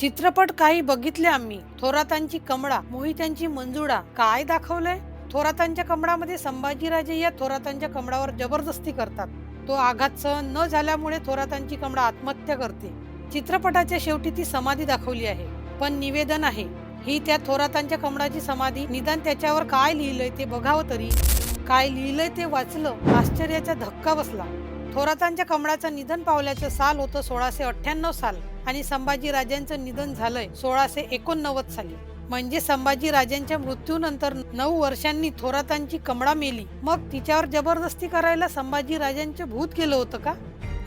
चित्रपट काही बघितले आम्ही. थोरातांची कमळा मोहित्यांची मंजुळा. काय दाखवलंय? थोरातांच्या कमळामध्ये संभाजीराजे या थोरातांच्या कमळावर जबरदस्ती करतात. तो आघात सहन न झाल्यामुळे थोरातांची कमळा आत्महत्या करते. चित्रपटाच्या शेवटी ती समाधी दाखवली आहे. पण निवेदन आहे. ही त्या थोरातांच्या कमळाची समाधी. निदान त्याच्यावर काय लिहिलंय ते बघावं तरी. काय लिहिलंय ते वाचलं आश्चर्याचा धक्का बसला. थोरातांच्या कमळाचं निधन पावल्याचं साल होतं सोळाशे अठ्ठ्याण्णव साल. आणि संभाजी राजांचं निधन झालंय सोळाशे एकोणनव्वद साली. म्हणजे संभाजी राजांच्या मृत्यूनंतर नऊ वर्षांनी थोरातांची कमळा मेली. मग तिच्यावर जबरदस्ती करायला संभाजीराजांचं भूत केलं होतं का?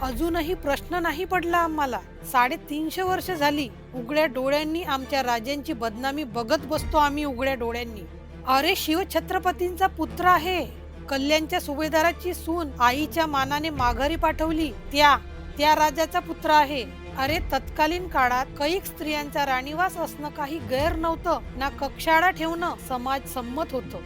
अजूनही प्रश्न नाही पडला आम्हाला. साडेतीनशे वर्ष झाली उघड्या डोळ्यांनी आमच्या राजांची बदनामी बघत बसतो आम्ही उघड्या डोळ्यांनी. अरे शिवछत्रपतींचा पुत्र आहे. कल्याणच्या सुभेदाराची सून आईच्या मानाने माघारी पाठवली. त्या त्या राजाचा पुत्र आहे. अरे तत्कालीन काळात कैक स्त्रियांचा राणीवास असणं काही गैर नव्हतं. ना कक्षाळा ठेवणं समाज संमत होतं.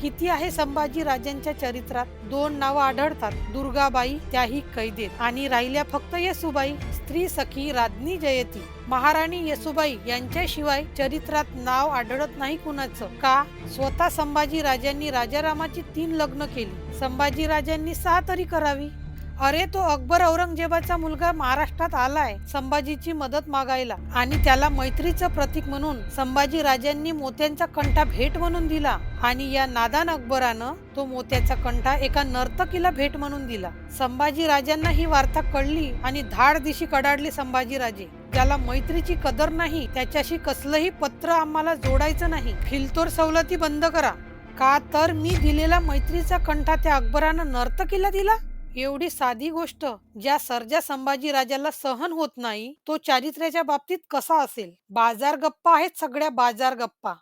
किती आहे संभाजी राजांच्या चरित्रात? दोन नावं आढळतात. दुर्गाबाई त्याही कैदेत. आणि राहिल्या फक्त येसुबाई स्त्री सखी राज्ञी जयती. महाराणी येसुबाई यांच्याशिवाय चरित्रात नाव आढळत नाही कुणाचं. का? स्वतः संभाजी राजांनी राजारामाची तीन लग्न केली. संभाजी राजांनी सहा तरी करावी. अरे तो अकबर औरंगजेबाचा मुलगा महाराष्ट्रात आलाय संभाजीची मदत मागायला. आणि त्याला मैत्रीचं प्रतीक म्हणून संभाजी राजांनी मोत्यांचा कंठा भेट म्हणून दिला. आणि या नादान अकबरानं तो मोत्याचा कंठा एका नर्तकीला भेट म्हणून दिला. संभाजी राजांना ही वार्ता कळली आणि धाड दिशी कडाडले संभाजी राजे. ज्याला मैत्रीची कदर नाही त्याच्याशी कसलंही पत्र आम्हाला जोडायचं नाही. फिलतोर सवलती बंद करा. का तर मी दिलेला मैत्रीचा कंठा त्या अकबरानं नर्तकीला दिला? एवढी साधी गोष्ट ज्या सर्जा संभाजी राजाला सहन होत नाही तो चारित्र्याच्या बाबतीत कसा असेल? बाजार गप्पा आहेत सगळ्या बाजार गप्पा.